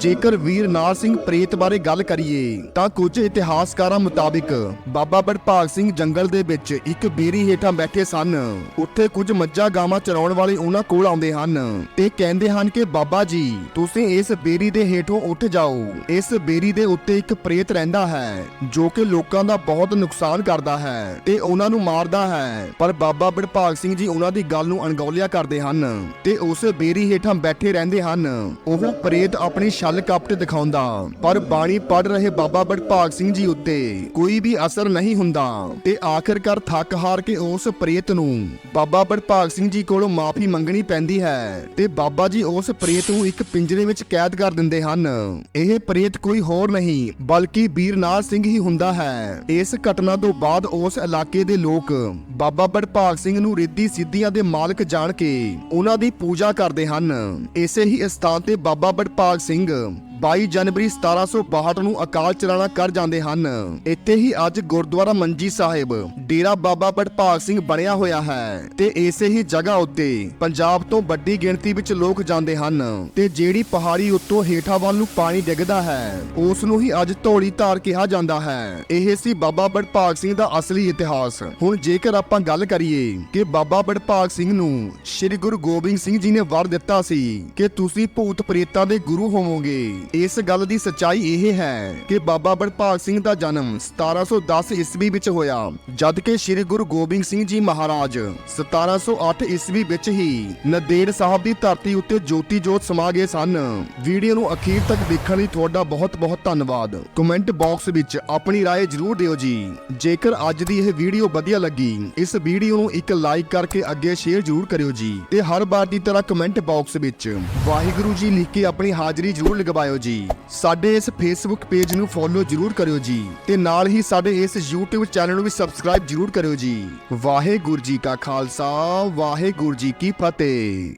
ਜੇਕਰ ਵੀਰ ਨਾਰ ਸਿੰਘ ਪ੍ਰੇਤ ਬਾਰੇ ਗੱਲ ਕਰੀਏ, ਤਾਂ ਕੁਝ ਇਤਿਹਾਸਕਾਰਾਂ ਮੁਤਾਬਿਕ ਬਾਬਾ ਬੜਭਾਗ ਸਿੰਘ ਜੰਗਲ ਦੇ ਵਿੱਚ ਇੱਕ ਬੇਰੀ ਹੇਠਾਂ ਬੈਠੇ ਸਨ। ਉੱਥੇ ਕੁਝ ਮੱਝਾਂ ਗਾਵਾਂ ਚਰਾਉਣ ਵਾਲੇ ਉਹਨਾਂ ਕੋਲ ਆਉਂਦੇ ਹਨ। ਤੇ ਕਹਿੰਦੇ ਹਨ ਕਿ, ਬਾਬਾ ਜੀ, ਤੁਸੀਂ ਇਸ ਬੇਰੀ ਦੇ ਹੇਠੋਂ ਉੱਠ ਜਾਓ। ਇਸ ਬੇਰੀ ਦੇ ਉੱਤੇ ਇੱਕ ਪ੍ਰੇਤ ਰਹਿੰਦਾ ਹੈ, ਜੋ ਕਿ ਲੋਕਾਂ ਦਾ ਬਹੁਤ ਨੁਕਸਾਨ ਕਰਦਾ ਹੈ ਤੇ ਉਹਨਾਂ ਨੂੰ ਮਾਰਦਾ ਹੈ। ਪਰ ਬਾਬਾ ਬੜਭਾਗ ਸਿੰਘ ਜੀ ਉਹਨਾਂ ਦੀ ਗੱਲ ਨੂੰ ਅਣਗੌਲਿਆ ਕਰਦੇ ਹਨ ਤੇ ਉਸ ਬੇਰੀ ਹੇਠਾਂ ਬੈਠੇ ਰਹਿੰਦੇ ਹਨ। ਉਹ ਪ੍ਰੇਤ ਆਪਣੀ ਛਲ ਕਪਟ ਦਿਖਾਉਂਦਾ, ਪਰ ਬਾਣੀ ਪੜ ਰਹੇ ਬਾਬਾ ਬੜਭਾਗ ਸਿੰਘ ਜੀ ਉੱਤੇ ਕੋਈ ਵੀ ਅਸਰ ਨਹੀਂ ਹੁੰਦਾ। ਤੇ ਆਖਿਰਕਾਰ ਥੱਕ ਹਾਰ ਕੇ ਉਸ ਪ੍ਰੇਤ ਨੂੰ ਬਾਬਾ ਬੜਭਾਗ ਸਿੰਘ ਜੀ ਕੋਲੋਂ ਮਾਫੀ ਮੰਗਣੀ ਪੈਂਦੀ ਹੈ ਤੇ ਬਾਬਾ ਜੀ ਉਸ ਪ੍ਰੇਤ ਨੂੰ ਇੱਕ ਪਿੰਜਰੇ ਵਿੱਚ ਕੈਦ ਕਰ ਦਿੰਦੇ ਹਨ। ਇਹ ਪ੍ਰੇਤ ਕੋਈ ਹੋਰ ਨਹੀਂ, ਬਲਕਿ ਬੀਰਨਾਥ ਸਿੰਘ ਹੀ ਹੁੰਦਾ ਹੈ। ਇਸ ਘਟਨਾ ਤੋਂ ਬਾਅਦ ਉਸ ਇਲਾਕੇ ਦੇ ਲੋਕ ਬਾਬਾ ਬੜਭਾਗ ਸਿੰਘ ਨੂੰ ਰਿੱਧੀ ਸਿੱਧੀਆਂ ਦੇ ਮਾਲਕ ਜਾਣ ਕੇ ਉਹਨਾਂ ਦੀ ਪੂਜਾ ਕਰਦੇ ਹਨ। ਇਸੇ ਹੀ ਸਥਾਨ ਤੇ ਬਾਬਾ ਬੜਭਾਗ ਸਿੰਘ Allah'ım 22 ਜਨਵਰੀ 1762 ਨੂੰ ਅਕਾਲ ਚਲਾਣਾ ਕਰ ਜਾਂਦੇ ਹਨ। ਇੱਥੇ ਹੀ ਅੱਜ ਗੁਰਦੁਆਰਾ ਮੰਜੀ ਸਾਹਿਬ, ਡੇਰਾ ਬਾਬਾ ਬੜਭਾਗ ਸਿੰਘ ਬਣਿਆ ਹੋਇਆ ਹੈ ਤੇ ਇਸੇ ਹੀ ਜਗ੍ਹਾ ਉੱਤੇ ਪੰਜਾਬ ਤੋਂ ਵੱਡੀ ਗਿਣਤੀ ਵਿੱਚ ਲੋਕ ਜਾਂਦੇ ਹਨ ਤੇ ਜਿਹੜੀ ਪਹਾੜੀ ਉੱਤੋਂ ਹੇਠਾਂ ਵੱਲ ਨੂੰ ਪਾਣੀ ਡਿੱਗਦਾ ਹੈ, ਉਸ ਨੂੰ ਹੀ ਅੱਜ ਧੌਲੀ ਧਾਰ ਕਿਹਾ ਜਾਂਦਾ ਹੈ। ਇਹ ਸੀ ਬਾਬਾ ਬੜਭਾਗ ਸਿੰਘ ਦਾ ਅਸਲੀ ਇਤਿਹਾਸ। ਹੁਣ ਜੇਕਰ ਆਪਾਂ ਗੱਲ ਕਰੀਏ ਕਿ ਬਾਬਾ ਬੜਭਾਗ ਸਿੰਘ ਨੂੰ ਸ੍ਰੀ ਗੁਰੂ ਗੋਬਿੰਦ ਸਿੰਘ ਜੀ ਨੇ ਵਰ ਦਿੱਤਾ ਸੀ, ਕਿ ਤੁਸੀਂ ਭੂਤ ਪ੍ਰੇਤਾਂ ਦੇ ਗੁਰੂ ਹੋਵੋਗੇ। ਇਸ ਗੱਲ ਦੀ ਸੱਚਾਈ ਇਹ ਹੈ ਕਿ ਬਾਬਾ ਬੜਭਾਗ ਸਿੰਘ ਦਾ ਜਨਮ 1710 ਈਸਵੀ ਵਿੱਚ ਹੋਇਆ ਜਦ ਕਿ ਸ੍ਰੀ ਗੁਰੂ ਗੋਬਿੰਦ ਸਿੰਘ ਜੀ ਮਹਾਰਾਜ 1708 ਈਸਵੀ ਵਿੱਚ ਹੀ ਨਦੇੜ ਸਾਹਿਬ ਦੀ ਧਰਤੀ ਉੱਤੇ ਜੋਤੀ ਜੋਤ ਸਮਾ ਗਏ ਸਨ ਵੀਡੀਓ ਨੂੰ ਅਖੀਰ ਤੱਕ ਦੇਖਣ ਲਈ ਤੁਹਾਡਾ ਬਹੁਤ ਬਹੁਤ ਧੰਨਵਾਦ ਕਮੈਂਟ ਬਾਕਸ ਵਿੱਚ ਆਪਣੀ رائے ਜ਼ਰੂਰ ਦਿਓ ਜੀ ਜੇਕਰ ਅੱਜ ਦੀ ਇਹ ਵੀਡੀਓ ਵਧੀਆ ਲੱਗੀ ਇਸ ਵੀਡੀਓ ਨੂੰ ਇੱਕ ਲਾਈਕ ਕਰਕੇ ਅੱਗੇ ਸ਼ੇਅਰ ਜ਼ਰੂਰ ਕਰਿਓ ਜੀ ਤੇ ਹਰ ਵਾਰ ਦੀ ਤਰ੍ਹਾਂ ਕਮੈਂਟ ਬਾਕਸ ਵਿੱਚ ਵਾਹਿਗੁਰੂ ਜੀ ਲਿਖ ਕੇ ਆਪਣੀ ਹਾਜ਼ਰੀ ਜ਼ਰੂਰ ਲਗਵਾਇਓ ਜੀ। ਸਾਡੇ ਇਸ ਫੇਸਬੁੱਕ ਪੇਜ ਨੂੰ ਫੋਲੋ ਜ਼ਰੂਰ ਕਰਿਓ ਜੀ ਤੇ ਨਾਲ ਹੀ ਸਾਡੇ ਇਸ YouTube ਚੈਨਲ ਨੂੰ ਵੀ ਸਬਸਕ੍ਰਾਈਬ ਜ਼ਰੂਰ ਕਰਿਓ ਜੀ। ਵਾਹਿਗੁਰੂ ਜੀ ਕਾ ਖਾਲਸਾ, ਵਾਹਿਗੁਰੂ ਜੀ ਕੀ ਫਤਿਹ।